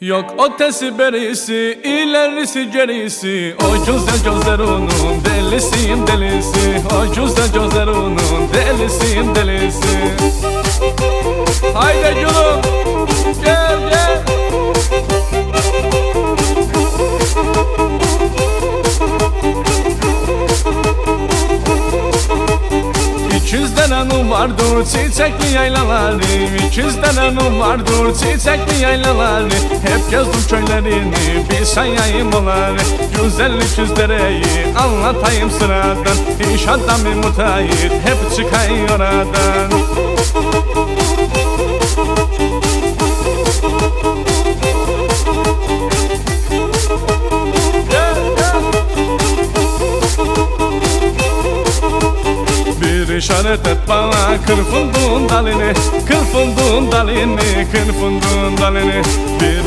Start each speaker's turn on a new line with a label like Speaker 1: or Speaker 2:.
Speaker 1: Yok ötesi berisi, ilerisi gerisi O güzel gözler onun delisiyim delisi. O güzel gözler onun delisiyim delisi. Haydi gülüm gel gel. İkizden hanım vardır çiçekli yaylaları. İkizden hanım vardır çiçekli yaylaları gezdim köylerini bir sayayım onları. Güzellik yüzleri anlatayım sıradan. İş adamı mutayit hep çıkay oradan. İşaret et bana kırpındığın dalini. Kırpındığın dalini Kırpındığın dalini. Bir